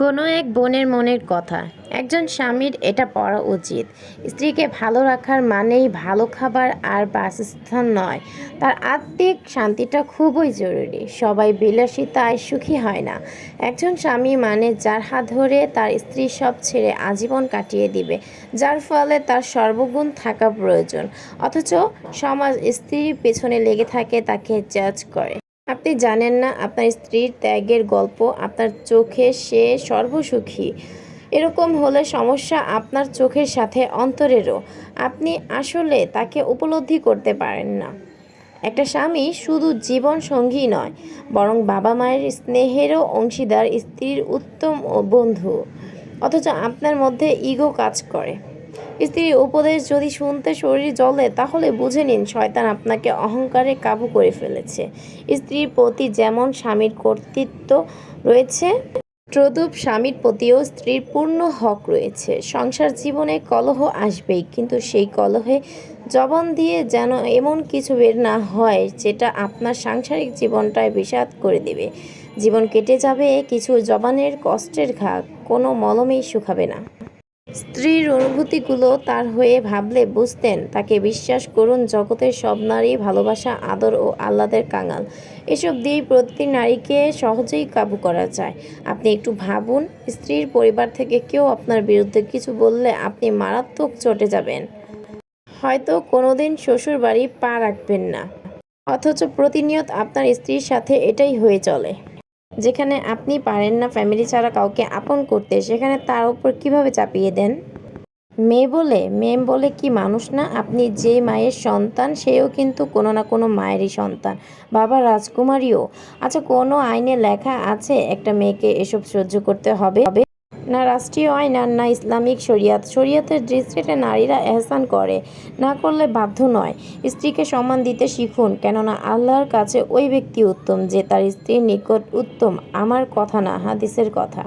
কোনো এক বোনের মনের কথা। একজন স্বামীর এটা পড়া উচিত। স্ত্রীকে ভালো রাখার মানেই ভালো খাবার আর বাসস্থান নয়। তার আত্মিক শান্তিটা খুবই জরুরি। সবাই বিলাসিতায় সুখী হয় না। একজন স্বামী মানে যার হাত ধরে তার স্ত্রী সব ছেড়ে আজীবন কাটিয়ে দিবে, যার ফলে তার সর্বগুণ থাকা প্রয়োজন। অথচ সমাজ স্ত্রীর পেছনে লেগে থাকে, তাকে জাজ করে। আপনি জানেন না আপনার স্ত্রীর ত্যাগের গল্প আপনার চোখে সে সর্বসুখী। এরকম হলে সমস্যা আপনার চোখের সাথে অন্তরেরও। আপনি আসলে তাকে উপলব্ধি করতে পারেন না। একটা স্বামী শুধু জীবন সঙ্গী নয়, বরং বাবা মায়ের স্নেহেরও অংশীদার স্ত্রীর উত্তম ও বন্ধু। অথচ আপনার মধ্যে ইগো কাজ করে। স্ত্রীর উপদেশ যদি শুনতে শরীর জ্বলে, তাহলে বুঝে নিন শয়তান আপনাকে অহংকারে কাবু করে ফেলেছে। স্ত্রীর প্রতি যেমন স্বামীর কর্তৃত্ব রয়েছে, তদ্রূপ স্বামীর প্রতিও স্ত্রীর পূর্ণ হক রয়েছে। সংসার জীবনে কলহ আসবেই, কিন্তু সেই কলহে জবান দিয়ে যেন এমন কিছু বের না হয়, যেটা আপনার সাংসারিক জীবনটায় বিষাদ করে দেবে। জীবন কেটে যাবে, কিছু জবানের কষ্টের ঘা কোনো মলমেই শুকাবে না। স্ত্রীর অনুভূতিগুলো তার হয়ে ভাবলে বুঝতেন, তাকে বিশ্বাস করুন, জগতের সব নারী ভালোবাসা, আদর ও আহ্লাদের কাঙাল। এসব দিয়েই প্রতিটি নারীকে সহজেই কাবু করা যায়। আপনি একটু ভাবুন, স্ত্রীর পরিবার থেকে কেউ আপনার বিরুদ্ধে কিছু বললে আপনি মারাত্মক চটে যাবেন। হয়তো কোনোদিন শ্বশুর বাড়ি পা রাখবেন না। অথচ প্রতিনিয়ত আপনার স্ত্রীর সাথে এটাই হয়ে চলে। যেখানে আপনি পারেন না ফ্যামিলি ছাড়া কাউকে আপন করতে, সেখানে তার উপর কীভাবে চাপিয়ে দেন? মেয়ে বলে মেয়ে বলে কি মানুষ না, আপনি যে মায়ের সন্তান, সেও কিন্তু কোনো না কোনো মায়েরই সন্তান। বাবা রাজকুমারীও। আচ্ছা কোনো আইনে লেখা আছে, একটা মেয়েকে এসব সহ্য করতে হবে? না রাষ্ট্রীয় আইন আর না ইসলামিক শরিয়াত। শরিয়াতের দৃষ্টিতে নারীরা এহসান করে, না করলে বাধ্য নয়। স্ত্রীকে সম্মান দিতে শিখুন, কেননা আল্লাহর কাছে ওই ব্যক্তি উত্তম যে তার স্ত্রীর নিকট উত্তম। আমার কথা না, হাদিসের কথা।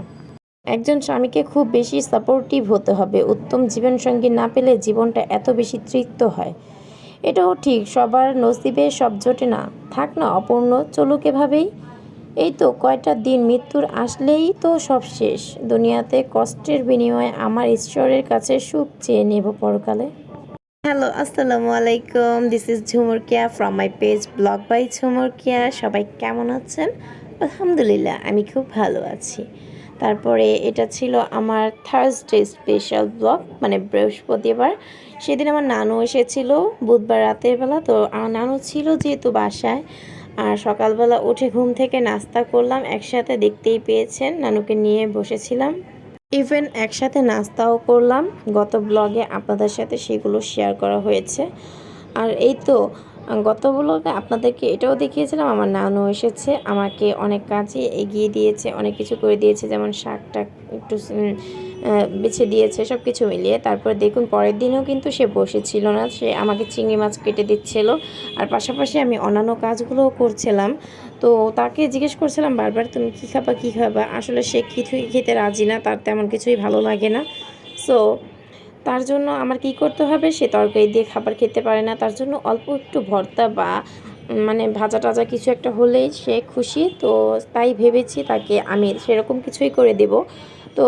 একজন স্বামীকে খুব বেশি সাপোর্টিভ হতে হবে। উত্তম জীবনসঙ্গী না পেলে জীবনটা এত বেশি তৃপ্ত হয়। এটাও ঠিক, সবার নসিবে সব জোটে না। থাক না, অপূর্ণ, চলুক এভাবেই। এই তো কয়টা দিন মৃত্যুর আসলেই তো সব শেষ। দুনিয়াতে কষ্টের বিনিময়ে আমার ঈশ্বরের কাছে সুখ চেয়ে নেব পরকালে। হ্যালো, আসসালামু আলাইকুম। This is Jhumur Kiya from my page blog by Jhumur Kiya সবাই কেমন আছেন? আলহামদুলিল্লাহ, আমি খুব ভালো আছি। তারপরে এটা ছিল আমার থার্সডে স্পেশাল ব্লগ মানে বৃহস্পতিবার। সেদিন আমার নানু এসেছিল বুধবার রাতের বেলা, তো আমার নানু ছিল যেহেতু বাসায়। আর সকালবেলা উঠে ঘুম থেকে নাস্তা করলাম, একসাথে দেখতেই পেয়েছেন, নানুকে নিয়ে বসেছিলাম। ইভেন একসাথে নাস্তাও করলাম। গত ব্লগে আপনাদের সাথে সেগুলো শেয়ার করা হয়েছে। আর এই তো গত ব্লগে আপনাদেরকে এটাও দেখিয়েছিলাম, আমার নানু এসেছে, আমাকে অনেক কাজে এগিয়ে দিয়েছে, অনেক কিছু করে দিয়েছে, যেমন শাক টাক একটু বেছে দিয়েছে সব কিছু মিলিয়ে। তারপর দেখুন, পরের দিনও কিন্তু সে বসেছিল না, সে আমাকে চিংড়ি মাছ কেটে দিচ্ছিল। আর পাশাপাশি আমি অন্যান্য কাজগুলোও করছিলাম। তো তাকে জিজ্ঞেস করছিলাম, বারবার তুমি কী খাবা কী খাবা? আসলে সে কিছুই খেতে রাজি না, তার তেমন কিছুই ভালো লাগে না। সো তার জন্য আমার কি করতে হবে? সে তরকারি দিয়ে খাবার খেতে পারে না। তার জন্য অল্প একটু ভর্তা বা মানে ভাজা টাজা কিছু একটা হলেই সে খুশি। তো তাই ভেবেছি তাকে আমি সেরকম কিছুই করে দেব। তো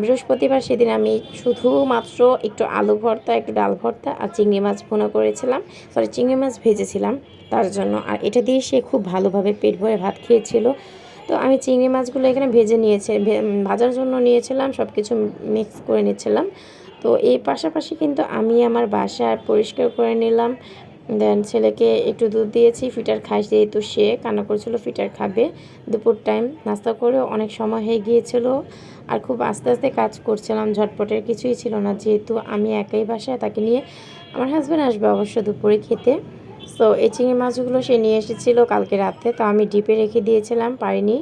বৃহস্পতিবার সেদিন আমি শুধুমাত্র একটু আলু ভর্তা, একটু ডাল ভর্তা আর চিংড়ি মাছ ভুনা করেছিলাম। সরি চিংড়ি মাছ ভেজেছিলাম তার জন্য। আর এটা দিয়ে সে খুব ভালোভাবে পেট ভরে ভাত খেয়েছিল। তো আমি চিংড়ি মাছগুলো এখানে ভেজে নিয়েছি ভাজার জন্য নিয়েছিলাম সব কিছু মিক্স করে নিচ্ছিলাম। তো এই পাশাপাশি কিন্তু আমি আমার বাসা পরিষ্কার করে নিলাম। দেন ছেলেকে একটু দুধ দিয়েছি, ফিটার খাই যেহেতু সে কান্না করছিল, ফিটার খাবে। দুপুর টাইম নাস্তা করেও অনেক সময় হয়ে গিয়েছিল। আর খুব আস্তে আস্তে কাজ করছিলাম, ঝটপটের কিছুই ছিল না। যেহেতু আমি একাই বাসায়, তাকে নিয়ে আমার হাজব্যান্ড আসবে অবশ্য দুপুরে খেতে। সো এই চিংড়ি মাছগুলো সে নিয়ে এসেছিল কালকে রাতে, তো আমি ডিপে রেখে দিয়েছিলাম, পারিনি।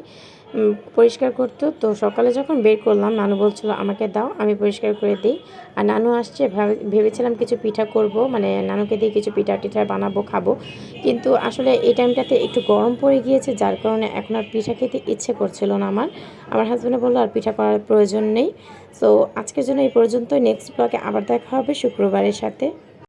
পরিষ্কার করতো। তো সকালে যখন বের করলাম, নানু বলছিল, আমাকে দাও, আমি পরিষ্কার করে দিই। আর নানু আসছে, ভাবে- ভেবেছিলাম কিছু পিঠা করব মানে নানুকে দিয়ে কিছু পিঠা টিঠা বানাবো, খাব। কিন্তু আসলে এই টাইমটাতে একটু গরম পড়ে গিয়েছে, যার কারণে এখন আর পিঠা খেতে ইচ্ছে করছিল না আমার। আমার হাজব্যান্ডে বলল, আর পিঠা করার প্রয়োজন নেই। সো আজকের জন্য এই পর্যন্তই। নেক্সট ব্লগে আবার দেখা হবে শুক্রবারের সাথে।